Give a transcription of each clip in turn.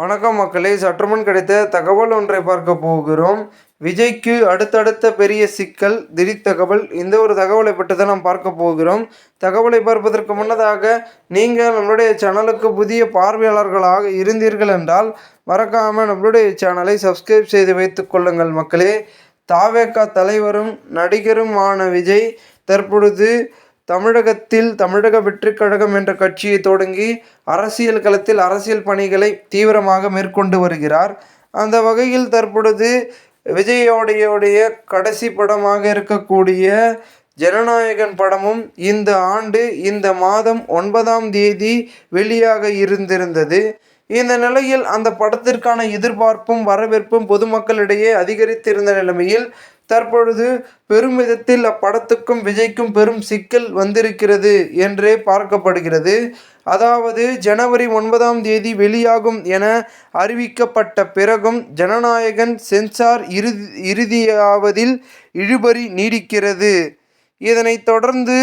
வணக்கம் மக்களே சற்றுமுன் கிடைத்த தகவல் ஒன்றை பார்க்க போகிறோம். விஜய்க்கு அடுத்தடுத்த பெரிய சிக்கல் திடீர் தகவல் இந்த ஒரு தகவலை பற்றி தான் நாம் பார்க்க போகிறோம். தகவலை பார்ப்பதற்கு முன்னதாக நீங்கள் நம்மளுடைய சேனலுக்கு புதிய பார்வையாளர்களாக இருந்தீர்கள் என்றால் மறக்காமல் நம்மளுடைய சேனலை சப்ஸ்கிரைப் செய்து வைத்துக் கொள்ளுங்கள் மக்களே. தாவேக்கா தலைவரும் நடிகருமான விஜய் தற்பொழுது தமிழகத்தில் தமிழக வெற்றிக் கழகம் என்ற கட்சியை தொடங்கி அரசியல் களத்தில் அரசியல் பணிகளை தீவிரமாக மேற்கொண்டு வருகிறார். அந்த வகையில் தற்பொழுது விஜயோடையோடைய கடைசி படமாக இருக்கக்கூடிய ஜனநாயகன் படமும் இந்த ஆண்டு இந்த மாதம் ஒன்பதாம் தேதி வெளியாக இருந்திருந்தது. இந்த நிலையில் அந்த படத்திற்கான எதிர்பார்ப்பும் வரவேற்பும் பொதுமக்களிடையே அதிகரித்திருந்த நிலைமையில் தற்பொழுது பெரும் விதத்தில் அப்படத்துக்கும் விஜய்க்கும் பெரும் சிக்கல் வந்திருக்கிறது என்றே பார்க்கப்படுகிறது. அதாவது ஜனவரி ஒன்பதாம் தேதி வெளியாகும் என அறிவிக்கப்பட்ட பிறகும் ஜனநாயகன் சென்சார் இறுதி இறுதியாவதில் இழுபறி நீடிக்கிறது. இதனைத் தொடர்ந்து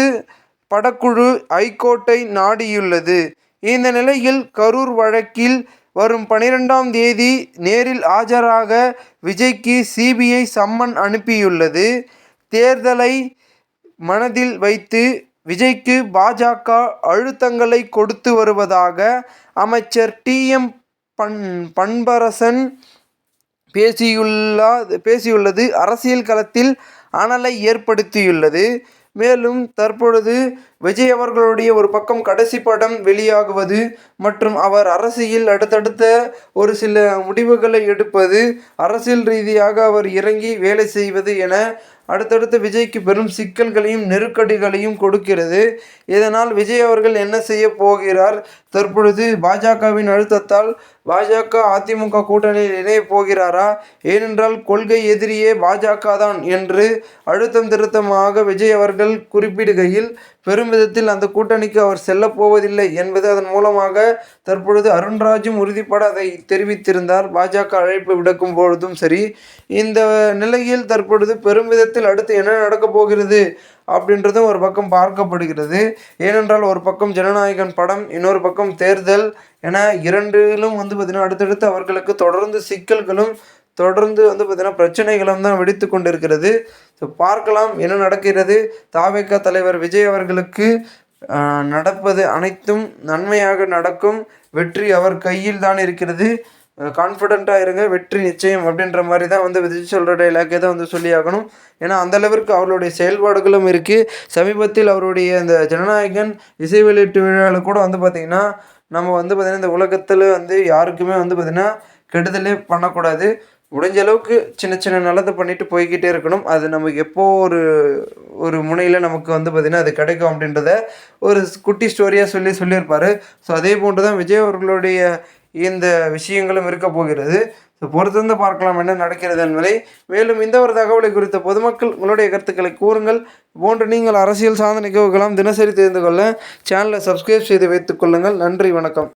படக்குழு ஐகோர்ட்டை நாடியுள்ளது. இந்த நிலையில் கரூர் வழக்கில் வரும் பனிரெண்டாம் தேதி நேரில் ஆஜராக விஜய்க்கு சிபிஐ சம்மன் அனுப்பியுள்ளது. தேர்தலை மனதில் வைத்து விஜய்க்கு பாஜக அழுத்தங்களை கொடுத்து வருவதாக அமைச்சர் டிஎம் பன் பண்பரசன் பேசியுள்ளா பேசியுள்ளது. அரசியல் களத்தில் அனலை ஏற்படுத்தியுள்ளது. மேலும் தற்பொழுது விஜய் அவர்களுடைய ஒரு பக்கம் கடைசி படம் வெளியாகுவது மற்றும் அவர் அரசியல் அடுத்தடுத்த ஒரு சில முடிவுகளை எடுப்பது அரசியல் ரீதியாக அவர் இறங்கி வேலை செய்வது என அடுத்தடுத்து விஜய்க்கு பெரும் சிக்கல்களையும் நெருக்கடிகளையும் கொடுக்கிறது. இதனால் விஜய் அவர்கள் என்ன செய்ய போகிறார்? தற்பொழுது பாஜகவின் அழுத்தத்தால் பாஜக அதிமுக கூட்டணியில் இணைய போகிறாரா? ஏனென்றால் கொள்கை எதிரியே பாஜக தான் என்று அழுத்தம் திருத்தமாக விஜய் அவர்கள் குறிப்பிடுகையில் பெரும் விதத்தில் அந்த கூட்டணிக்கு அவர் செல்லப் போவதில்லை என்பது அதன் மூலமாக தற்பொழுது அருண்ராஜும் உறுதிப்பட அதை தெரிவித்திருந்தார். பாஜக அழைப்பு விடுக்கும் பொழுதும் சரி இந்த நிலையில் தற்பொழுது பெரும் விதத்தில் அடுத்து என்ன நடக்கப் போகிறது அப்படின்றதும் ஒரு பக்கம் பார்க்கப்படுகிறது. ஏனென்றால் ஒரு பக்கம் ஜனநாயகன் படம் இன்னொரு பக்கம் தேர்தல் என இரண்டிலும் வந்து பார்த்திங்கன்னா அடுத்தடுத்து அவர்களுக்கு தொடர்ந்து சிக்கல்களும் தொடர்ந்து வந்து பார்த்திங்கன்னா பிரச்சனைகளும் தான் வெடித்து கொண்டிருக்கிறது. ஸோ பார்க்கலாம் என்ன நடக்கிறது. தாவேக்கா தலைவர் விஜய் அவர்களுக்கு நடப்பது அனைத்தும் நன்மையாக நடக்கும். வெற்றி அவர் கையில் தான் இருக்கிறது. கான்ஃபிடெண்ட்டாக இருங்க. வெற்றி நிச்சயம் அப்படின்ற மாதிரி தான் வந்து விஜய் சொல்கிற டைலாக்கே தான் வந்து சொல்லி ஆகணும். ஏன்னா அந்தளவிற்கு அவருடைய செயல்பாடுகளும் இருக்குது சமீபத்தில் அவருடைய அந்த ஜனநாயகன் இசை வெளியீட்டு விழாவில் கூட வந்து பார்த்திங்கன்னா நம்ம வந்து பார்த்திங்கன்னா இந்த உலகத்தில் வந்து யாருக்குமே வந்து பார்த்திங்கன்னா கெடுதலே பண்ணக்கூடாது. முடிஞ்ச அளவுக்கு சின்ன சின்ன நல்லதை பண்ணிட்டு போய்கிட்டே இருக்கணும். அது நமக்கு எப்போ ஒரு ஒரு முனையில் நமக்கு வந்து பார்த்திங்கன்னா அது கிடைக்கும் அப்படின்றத ஒரு குட்டி ஸ்டோரியாக சொல்லி சொல்லியிருப்பார். ஸோ அதே போன்று தான் விஜய் அவர்களுடைய இந்த விஷயங்களும் இருக்க போகிறது. ஸோ பொறுத்திருந்து பார்க்கலாம் என்ன நடக்கிறது என்பதை. மேலும் இந்த ஒரு தகவலை குறித்த பொதுமக்கள் உங்களுடைய கருத்துக்களை கூறுங்கள். போன்று நீங்கள் அரசியல் சார்ந்த நிகழ்வுகளாம் தினசரி தெரிந்து கொள்ள சேனலை சப்ஸ்கிரைப் செய்து வைத்துக் கொள்ளுங்கள். நன்றி வணக்கம்.